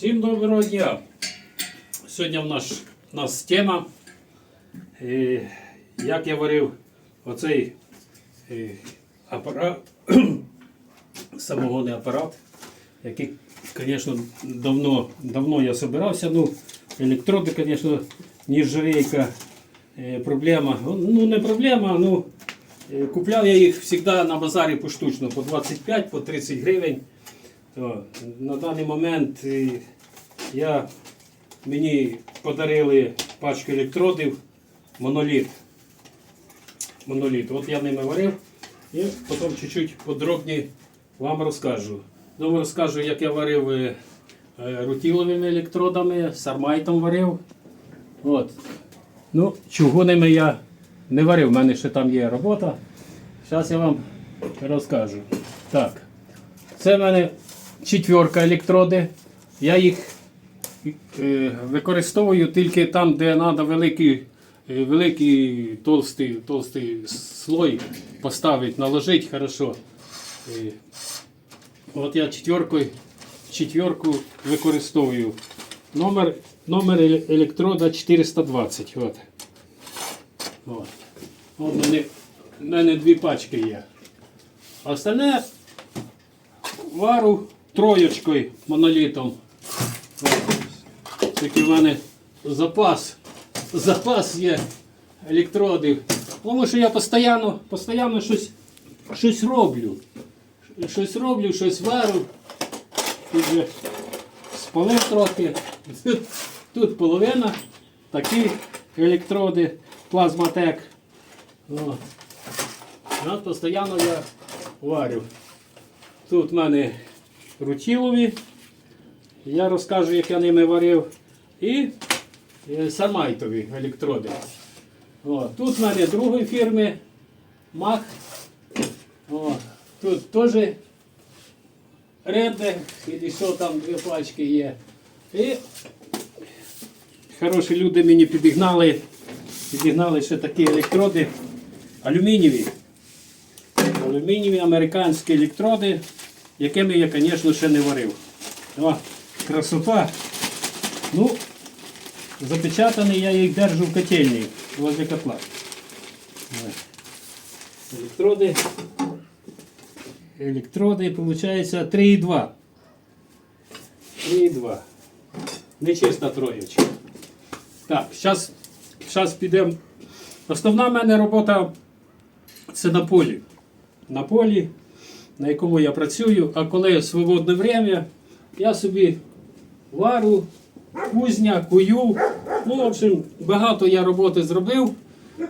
Всім доброго дня! Сьогодні в нас, у нас тема, е, як я варив оцей е, апарат, самогонний апарат, який, звісно, давно, давно я збирався. Ну, електроди, звісно, нержавейка е, проблема. Ну, не проблема, ну, купляв я їх завжди на базарі поштучно, по 25, по 30 гривень. То, на даний момент е, я, мені подарили пачку електродів моноліт. Моноліт. От я ними варив і потім чуть-чуть подробні вам розкажу. Ну, розкажу, як я варив е, е, рутіловими електродами, сармайтом варив. От. Ну, чугунами я не варив, в мене ще там є робота. Зараз я вам розкажу. Так. Це в мене четверка електроди. Я їх е, використовую тільки там, де треба великий, е, великий толстий, толстий слой поставити, наложити хорошо. Е, от я четверкою, четверку використовую. Номер, номер електрода 420. От. От. От мене, в мене дві пачки є. Остальне вару троєчкою монолітом. Такий в мене запас. Запас є електродів. Тому що я постійно, постійно щось, щось роблю. Щось роблю, щось варю. Тут же спалив трохи. Тут, тут половина. Такі електроди, плазматек. От. От постійно я варю. Тут в мене рутілові. Я розкажу, як я ними варив. І е, самайтові електроди. О, тут в мене другої фірми Мах. О, тут теж Реде, і що там дві пачки є. І хороші люди мені підігнали. Підігнали ще такі електроди алюмінієві алюмінієві американські електроди, якими я, звісно, ще не варив. О, красота. Ну, запечатаний я їх держу в котельні возле котла. Електроди. Електроди, виходить, 3,2. 3,2. Нечиста троєчка. Так, зараз, зараз підемо. Основна в мене робота це на полі на полі, на якому я працюю, а коли свободне время, я собі вару, кузня, кую. Ну, в общем, багато я роботи зробив.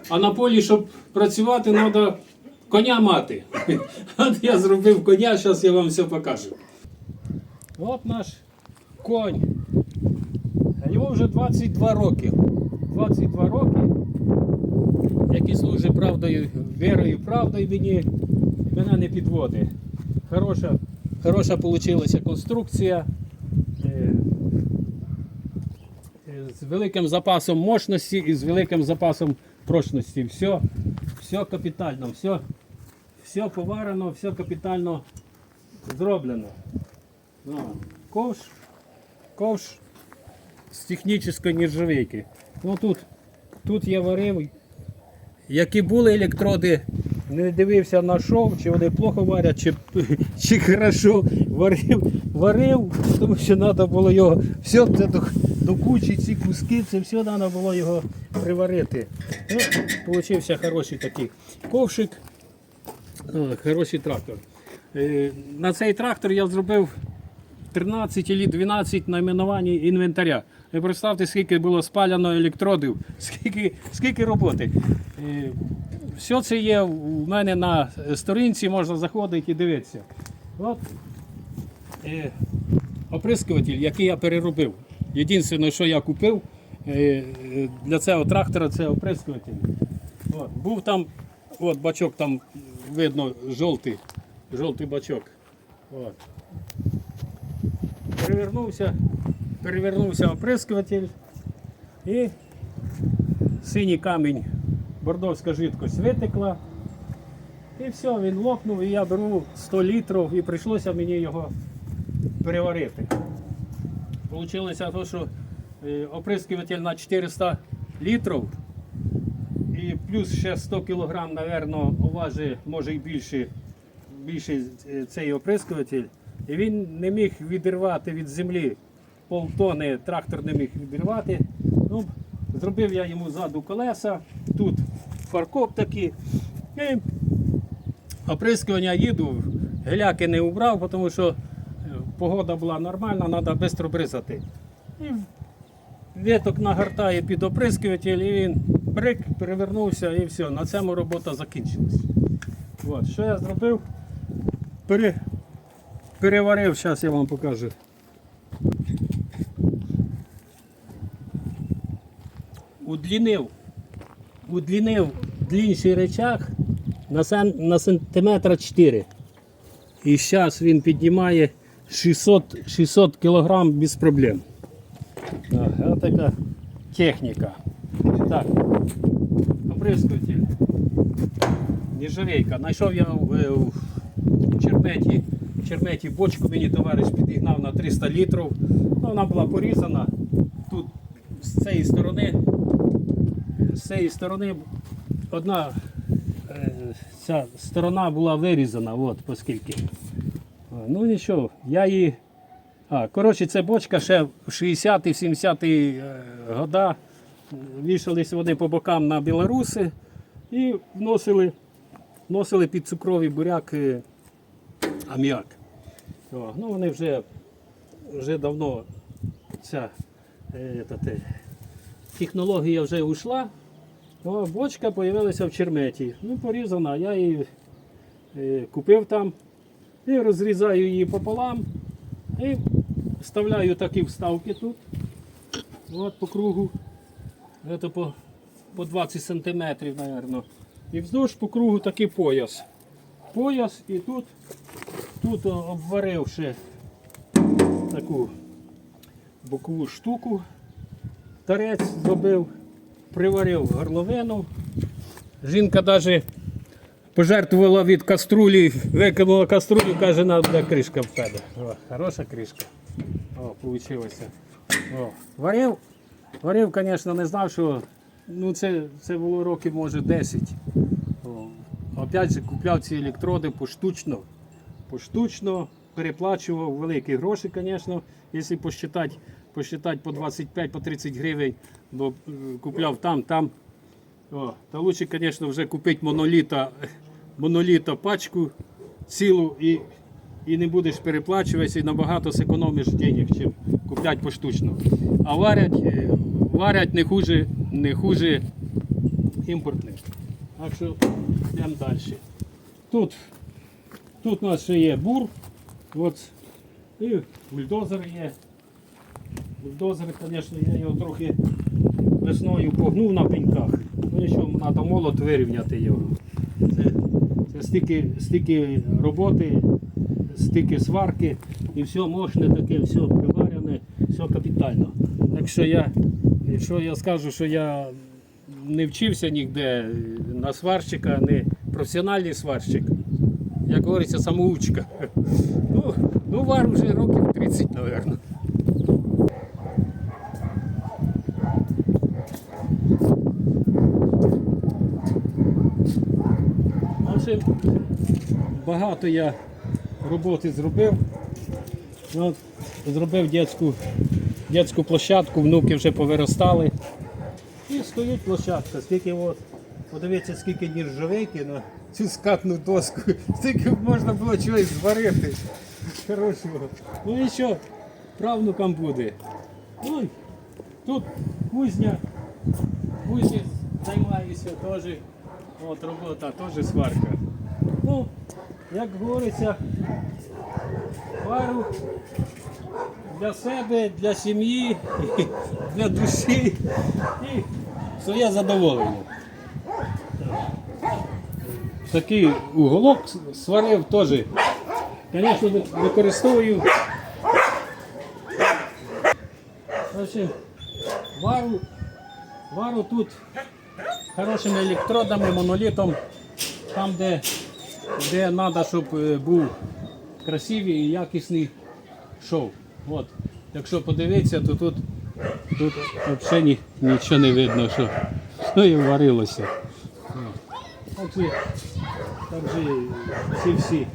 А на полі, щоб працювати, треба коня мати. От я зробив коня, зараз я вам все покажу. От наш конь. Йому вже 22 роки. 22 роки який служить правдою, вірою, правдою мені, мене не підводить. Хороша, хороша вийшла конструкція. е, е, З великим запасом мощності і з великим запасом прочності. Все, все капітально, все, все поварено, все капітально зроблено. Ну, ковш, ковш з технічної нержавейки. Ну тут, тут я варив які були електроди, не дивився на шов, чи вони плохо варять, чи, чи хорошо варив, варив, тому що треба було його все це до, до кучі, ці куски, це все треба було його приварити. Ну, Получився хороший такий ковшик, хороший трактор. Е, На цей трактор я зробив 13 чи 12 найменувань інвентаря. Ви представте, скільки було спаляно електродів, скільки, скільки роботи. Е, Все це є у мене на сторінці, можна заходити і дивитися. От е, оприскуватель, який я переробив. Єдине, що я купив е, для цього трактора, це оприскуватель. От, був там, от бачок там видно жовтий, жовтий бачок. От перевернувся, перевернувся оприскуватель і синій камінь, бордовська жидкость витекла. І все, він лопнув, і я беру 100 літрів і прийшлося мені його переварити. Получилося то, що е, оприскуватель на 400 літрів і плюс ще 100 кг, напевно, важить, може і більше, більше е, цей оприскуватель. І він не міг відірвати від землі полтони, трактор не міг відірвати. Ну, зробив я йому ззаду колеса, тут фаркоп такий. І оприскування їду, геляки не убрав, тому що е, погода була нормальна, треба швидко бризати. І Віток нагортає під оприскуватель і він брик, перевернувся і все. На цьому робота закінчилась. От, що я зробив? Пере, переварив, зараз я вам покажу. Удлінив, удлінив длінший речах на, сан, на сантиметра 4. І зараз він піднімає 600, 600 кг без проблем. Ось така техніка. Так, оприскуватель. Нержавейка. Знайшов я в, е, в Черметі, Черметі бочку, мені товариш підігнав на 300 літрів. Ну, вона була порізана. Тут з цієї сторони, з цієї сторони одна е, ця сторона була вирізана, от оскільки. Ну нічого, я її а, коротше, це бочка ще в 60-70-ті е, года. Вішались вони по бокам на білоруси і вносили, вносили під цукровий буряк е, аміак. Ну вони вже, вже давно ця е, та, те, технологія вже ушла. О, бочка з'явилася в черметі. Ну, порізана, я її е, купив там і розрізаю її пополам. І вставляю такі вставки тут. От по кругу. Це по, по 20 сантиметрів, мабуть. І вздовж по кругу такий пояс. Пояс і тут, тут о, обварив ще таку бокову штуку. Тарець зробив, приварив горловину. Жінка навіть пожертвувала від каструлі, викинула каструлю, каже, треба кришка в тебе. О, хороша кришка. О, получилося. О, варив, варив, звісно, не знав, що ну, це, це було років, може, 10. О, опять же, купляв ці електроди поштучно. Поштучно переплачував великі гроші, звісно, якщо посчитати, посчитати по 25 по 30 гривень, бо е, купляв там, там. О, та лучше, звісно, вже купити моноліта, моноліта пачку цілу і, і не будеш переплачуватися і набагато зекономиш денег, чим купляти поштучно. А варять, е, варять не хуже, не хуже імпортних. Так що йдемо далі. Тут, тут у нас ще є бур, от, і бульдозер є. Бульдозер, звісно, я його трохи весною погнув на пеньках. Ну що, треба молот вирівняти його. Це, це стільки, стільки роботи, стільки сварки і все мощне таке, все приварене, все капітально. Так я, якщо я скажу, що я не вчився ніде на сварщика, не професіональний сварщик, як говориться, самоучка. Ну, ну вар вже років 30, мабуть. В общем, багато я роботи зробив. Ну, От, зробив дитячу, дитячу площадку, внуки вже повиростали. І стоїть площадка, скільки от, подивіться, скільки нержавейки на цю скатну доску, скільки можна було чогось зварити. Хорошого. Ну і що, правнукам буде. Ну, тут кузня, кузні займаюся теж. От робота теж сварка. Ну, як говориться, вару для себе, для сім'ї, для душі і своє задоволення. Такий уголок сварив теж. Звісно, використовую. В вару, вару тут хорошими електродами, монолітом, там, де, де треба, щоб е, був красивий і якісний шов. От. якщо подивитися, то тут, тут взагалі ні- нічого не видно, що, що і варилося. Так же, так же всі всі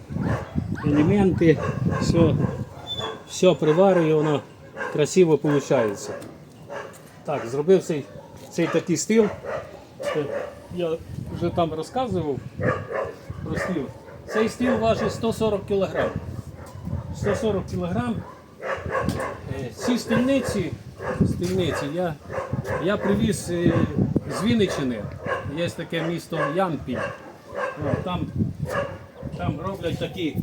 елементи, все, все приварює, воно красиво виходить. Так, зробив цей, цей такий стіл. Е, Я вже там розказував про стіл. Цей стіл важить 140 кг. 140 кг. Ці стільниці, стільниці я, я привіз е, з Вінниччини. Є таке місто Ямпіль. Там, там роблять такі,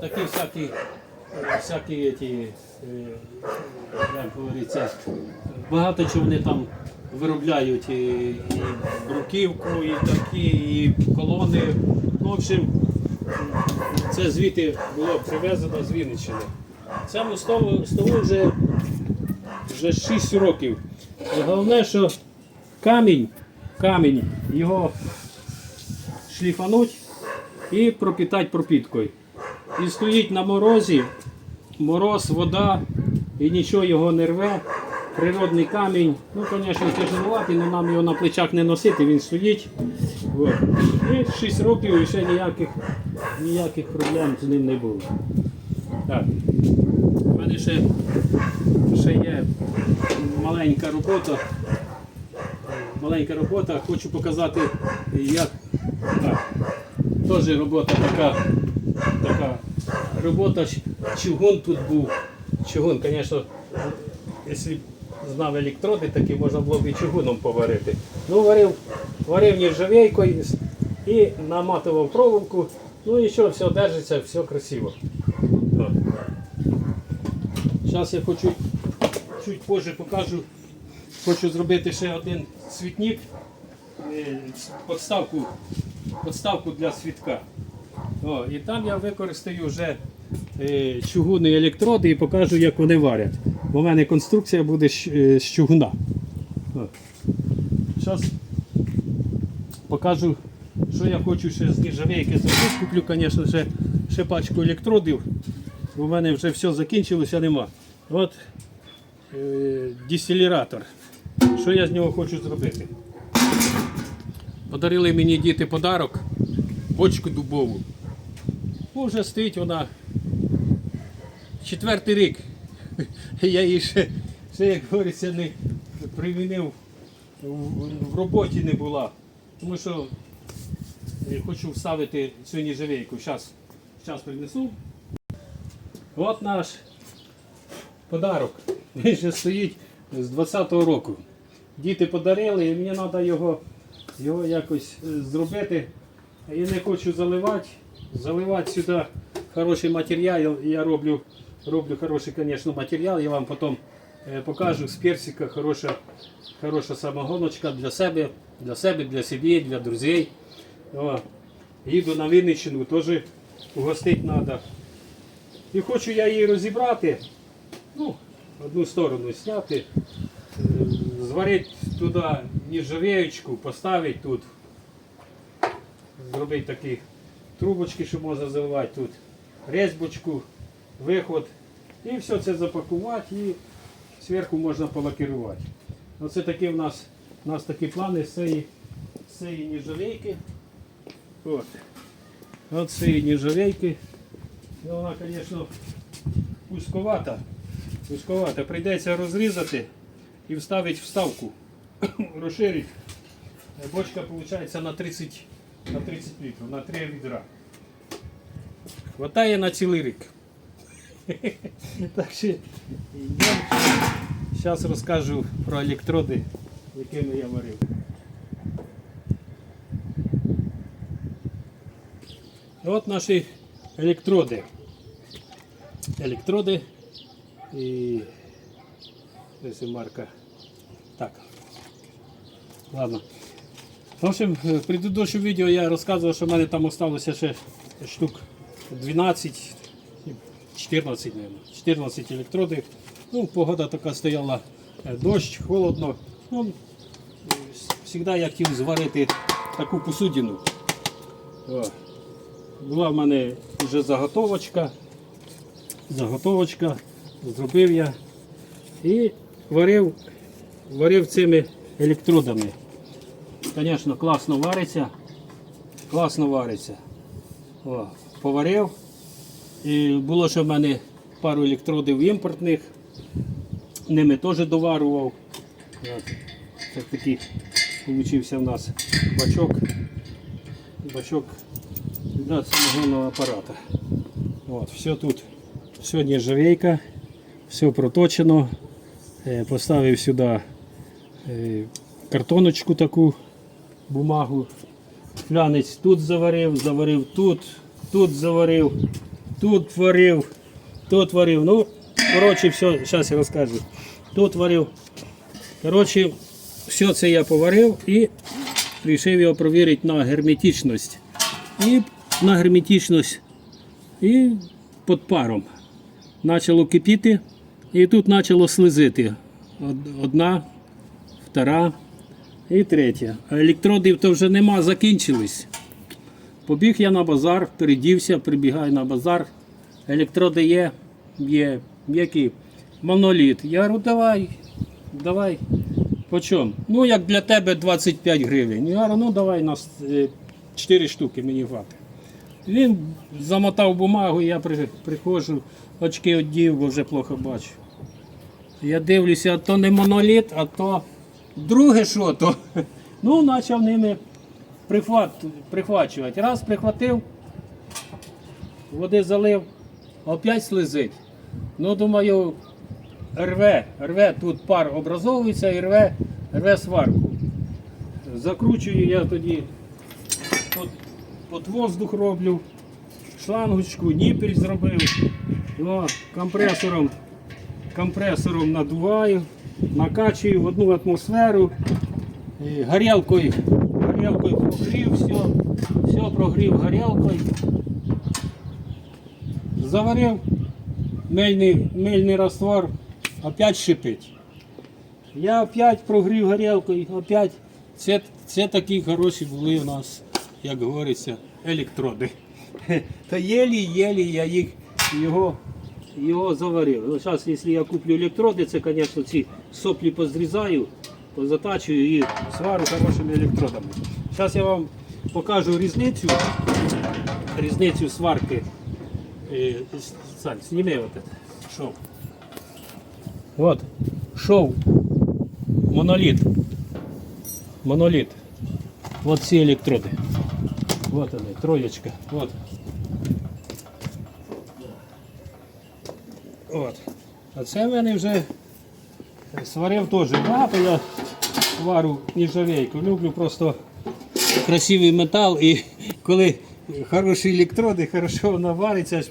такі всякі, е, всякі ті, е, як говориться, багато чого вони там виробляють і бруківку, і такі, і колони. Ну, в общем, це звідти було привезено з Вінниччини. Цьому столу, столу вже, вже 6 років. Головне, що камінь, камінь його шліфануть і пропітати пропіткою. І стоїть на морозі, мороз, вода, і нічого його не рве. Природний камінь. Ну, звісно, тяжеловатий, але нам його на плечах не носити, він стоїть. От. І 6 років і ще ніяких, ніяких проблем з ним не було. Так. У мене ще, ще є маленька робота. Маленька робота. Хочу показати, як так. Теж робота така, така робота. Чугун тут був. Чугун, звісно, якщо знав електроди, такі можна було б і чугуном поварити. Ну, варив, варив нержавейкою і наматував проволоку. Ну і що, все держиться, все красиво. Зараз я хочу чуть позже покажу. Хочу зробити ще один світник, е, подставку, подставку для світка. О, і там я використаю вже е, чугунні електроди і покажу, як вони варять. Бо в мене конструкція буде е, з чугуна. Зараз покажу, що я хочу ще з нержавейки зробити. Куплю, звісно, ще, ще пачку електродів, в мене вже все закінчилося, нема. От е, дистилератор. Що я з нього хочу зробити? Подарили мені діти подарок, бочку дубову. Ну, вже стоїть вона четвертий рік. Я її ще, ще як говориться, не примінив, в роботі не була. Тому що е, хочу вставити цю ніжавейку. Зараз, принесу. От наш подарок. Він ще стоїть з 20-го року. Діти подарили, і мені треба його, його якось е, зробити. І не хочу заливати. Заливати сюди хороший матеріал. Я роблю, роблю хороший, звісно, матеріал. Я вам потім е, покажу з персика хороша, хороша самогоночка для себе, для себе, для сім'ї, для друзей. О, їду на Вінниччину, теж угостити треба. І хочу я її розібрати. Ну, одну сторону зняти, е, зварити туди ніжавеєчку, поставити тут, зробити такі трубочки, що можна заливати тут, резьбочку, виход. І все це запакувати і зверху можна полакірувати. Оце такі в нас, у нас такі плани з цієї, з цієї ніжавейки. От. От з цієї ніжавейки. Ну, вона, звісно, узковата. Узковата. Прийдеться розрізати і вставити вставку. Розширити. Бочка виходить на 30, на 30 літрів, на 3 відра. Хватає на цілий рік. Так що зараз розкажу про електроди, якими я варив. От наші електроди. Електроди і марка. Так. Ладно. В общем, в предыдущем відео я розказував, що в мене там залишилося ще штук 12, 14, наверное, 14 електродів. Ну, погода така стояла, е, дощ, холодно. Ну, завжди я хотів зварити таку посудину. О. Була в мене вже заготовочка. Заготовочка. Зробив я І варив, варив цими електродами. Звісно, класно вариться. Класно вариться. О, поварив. І було ще в мене пару електродів імпортних. Ними теж доварував. Це такий получився в нас бачок. Бачок самогонного апарата. От, все тут. Все нержавейка, все проточено. Е, Поставив сюди е, картоночку таку, бумагу. Флянець тут заварив, заварив тут, тут заварив, тут варив, тут варив. Ну, коротше, все, зараз я розкажу. Тут варив. Коротше, все це я поварив і вирішив його перевірити на герметичність. І на герметичність і під паром. Почало кипіти, і тут почало слизити. Одна, втора і третя. А електродів то вже нема, закінчились. Побіг я на базар, передівся, прибігаю на базар. Електроди є, є, які моноліт. Я говорю, давай, давай. По чому? Ну, як для тебе 25 гривень. Я говорю, ну давай нас 4 штуки мені хватить. Він замотав бумагу, я при, приходжу, очки одів, бо вже плохо бачу. Я дивлюся, то не моноліт, а то друге що то. Ну, почав ними прихват, прихвачувати. Раз прихватив, води залив, опять слизить. Ну, думаю, рве, рве, тут пар образовується і рве, рве сварку. Закручую я тоді от, от воздух роблю, шлангочку, ніпель зробив, О, компресором, компресором надуваю, накачую в одну атмосферу, і горілкою, горілкою прогрів, все, все прогрів горілкою. Заварив мильний, мильний раствор, опять шипить. Я опять прогрів горілкою, опять. Це, це такі хороші були у нас, як говориться, електроди. Та єлі-єлі я їх його, його заварив. Ну, зараз, якщо я куплю електроди, це, звісно, ці соплі позрізаю, позатачую і сварю хорошими електродами. Зараз я вам покажу різницю, різницю сварки. Е, Сань, сніми вот это, шов. Вот, шов, монолит. Монолит. Вот ці електроди. Вот вони, троєчка. Вот. От. А це в мене вже сварив теж багато. Я вару нержавейку. Люблю просто красивий метал і коли хороші електроди, хорошо воно вариться, аж,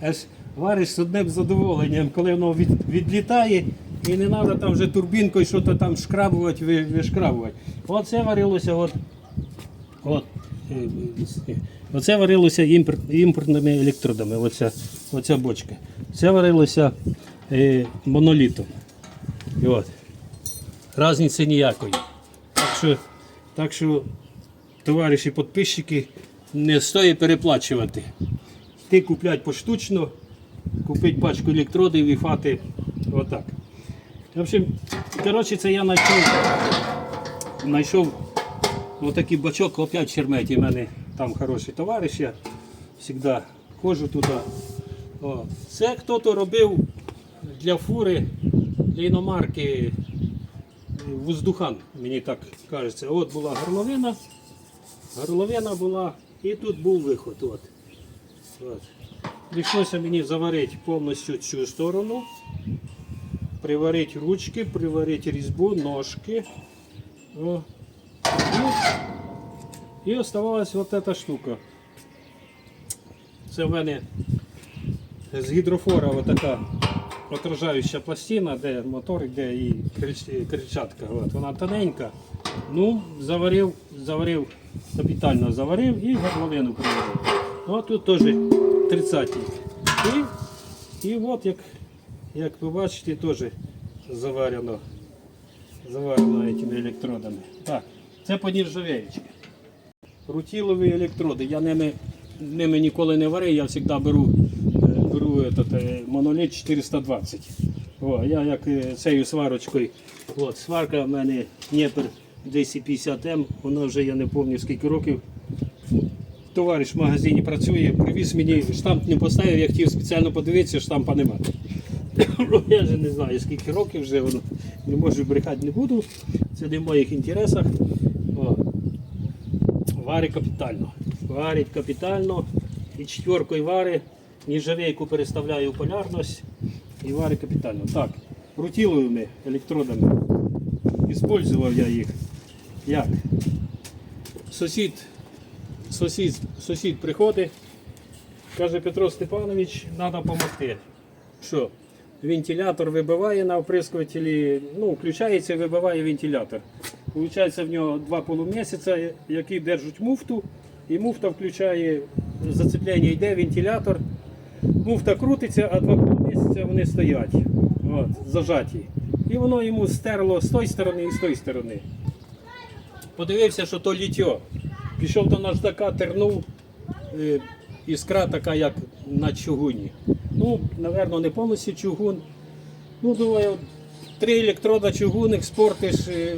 аж вариш з одним задоволенням, коли воно від, відлітає і не треба там вже турбінкою щось там шкрабувати, ви- вишкрабувати. Оце варилося от, от, е, е, оце варилося імпорт, імпортними електродами, оця, оця бочка. Це варилося е, монолітом. І от. Разниці ніякої. Так що, так що товариші підписчики, не стоїть переплачувати. Ти куплять поштучно, купить пачку електродів і фати отак. В общем, коротше, це я знайшов, знайшов отакий бачок, опять Черметі. У мене там хороший товариш, я завжди ходжу туди. О, це хтось робив для фури, для іномарки воздухан, мені так кажеться. От була горловина, горловина була і тут був виход. От. От. Прийшлося мені заварити повністю цю сторону, приварити ручки, приварити різьбу, ножки. О. І, і оставалась от ця штука. Це в мене з гідрофора отака отражаюча пластина, де мотор, де і крич- кричатка. От, вона тоненька. Ну, заварив, заварив, капітально заварив і горловину приварив. От тут теж 30 І, і от, як, як ви бачите, теж заварено, заварено цими електродами. Так, це по нержавеючки. Рутілові електроди. Я ними, ними ніколи не варив, я завжди беру, е, беру этот, е, моноліт 420. О, я як е, цією сварочкою. От, сварка в мене Дніпр 250М, вона вже я не пам'ятаю скільки років. Товариш в магазині працює, привіз мені штамп не поставив, я хотів спеціально подивитися, штампа немає. Ну, Я вже не знаю скільки років вже воно. Не можу брехати не буду. Це не в моїх інтересах. О. Варить капітально. Варить капітально. І четверкою вари. Ніжавейку переставляю у полярність і варить капітально. Так, рутіловими електродами. Іспользував я їх. Як? Сусід, сусід, сусід приходить, каже Петро Степанович, треба допомогти. Що? Вентилятор вибиває на оприскувателі, ну, включається і вибиває вентилятор. Получається в нього два полумісяця, які держать муфту, і муфта включає зацеплення, йде вентилятор. Муфта крутиться, а два полумісяця вони стоять. От, зажаті. І воно йому стерло з тої сторони і з тої сторони. Подивився, що то літьо. Пішов до наждака, тернув. е, Іскра така, як на чугуні. Ну, напевно, не повністю чугун. Ну, думаю, три електрода чугунних спортиш е,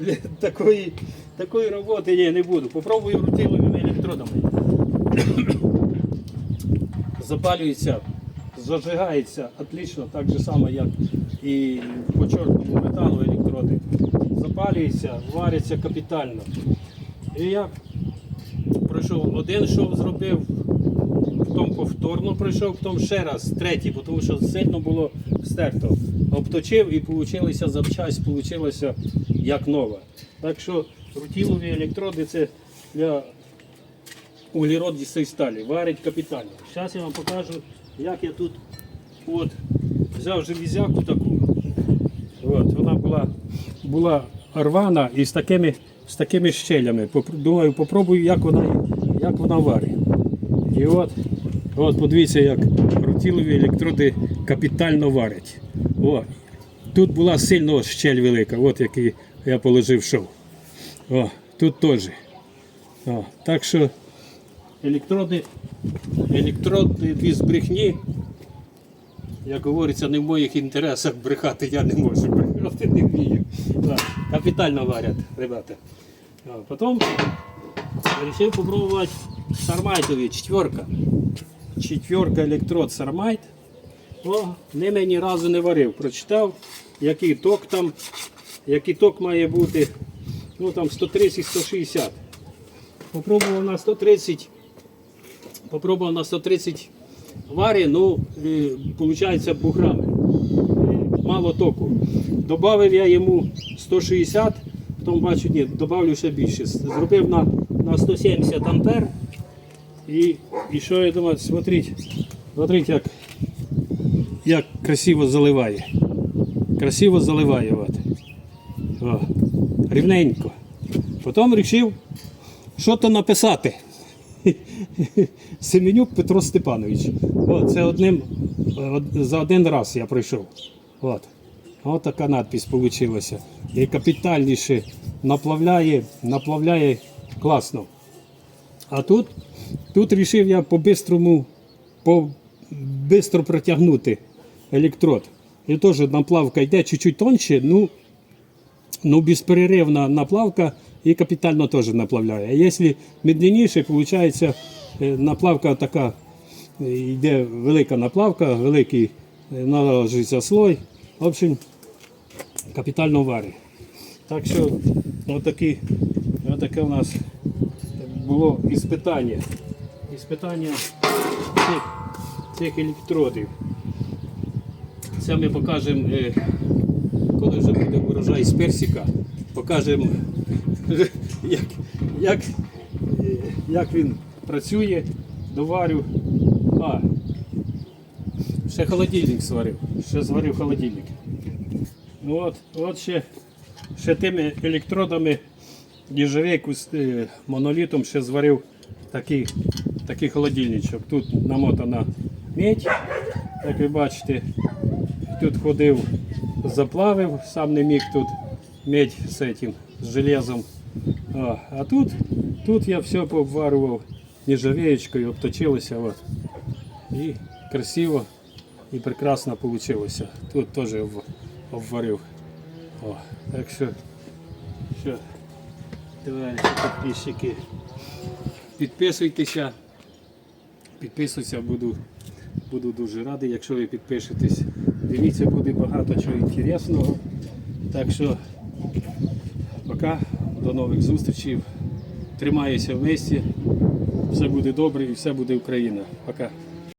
такої, такої роботи ні, не буду. Попробую рутиловими електродами. Запалюється, зажигається отлично, так же само, як і по чорному металу електроди. Запалюється, вариться капітально. І я пройшов один шов, зробив, потім повторно пройшов, потім ще раз, третій, тому що сильно було стерто. Обточив і вийшло запчасть, вийшло як нова. Так що рутілові електроди це для углеродистої сталі, варить капітально. Зараз я вам покажу, як я тут от, взяв железяку таку. От, вона була, була рвана і з такими, з такими щелями. Думаю, попробую, як вона, як вона варить. І от, от подивіться, як рутілові електроди капітально варять. О, тут була сильно щель велика, от який я положив шов. О, тут теж. О, так що електроди, електроди без брехні, як говориться, не в моїх інтересах брехати я не можу. Вмію. Так, Капітально варять, ребята. Потім вирішив спробувати Сармайтові четверка. Четверка електрод Сармайт. О, ними ні разу не варив. Прочитав, який ток там, який ток має бути. Ну там 130-160. Попробував на 130. Попробував на 130 варі, ну, виходить, буграми. Мало току. Добавив я йому 160, потім бачу, ні, добавлю ще більше. Зробив на, на 170 ампер. І, і що я думаю, смотрите, смотрите, як, як красиво заливає. Красиво заливає. От. О, рівненько. Потім вирішив, що то написати. Семенюк Петро Степанович. О, це одним, за один раз я пройшов. От. От така надпись вийшла. І капітальніше наплавляє, наплавляє класно. А тут, тут вирішив я по-бистрому, по бистро протягнути електрод. І теж наплавка йде чуть-чуть тоньше, ну, ну безперервна наплавка і капітально теж наплавляє. А якщо медленніше, виходить, е, наплавка така, е, йде велика наплавка, великий наложиться слой. В общем, капітально варить. Так що отакі, отаке у нас було іспитання. Іспитання цих, цих електродів. Це ми покажемо, е, коли вже буде урожай з персика, покажемо, як, як, е, як він працює, доварю. А, ще холодильник сварив, ще зварив холодильник. Ну от, от ще, ще тими електродами нержавейку з е, монолітом ще зварив такий, такий холодильничок. Тут намотана медь, як ви бачите. Тут ходив, заплавив, сам не міг тут медь з этим, з железом. А, а тут, тут я все пообварював нержавеєчкою, обточилося. От. І красиво, І прекрасно вийшло. Тут теж об- обварив. О, так що, що, товариші підписчики, підписуйтеся. Підписуйся, буду, буду дуже радий, якщо ви підпишетесь. Дивіться, буде багато чого інтересного. Так що пока, до нових зустрічей. Тримаюся в місті. Все буде добре і все буде Україна. Пока.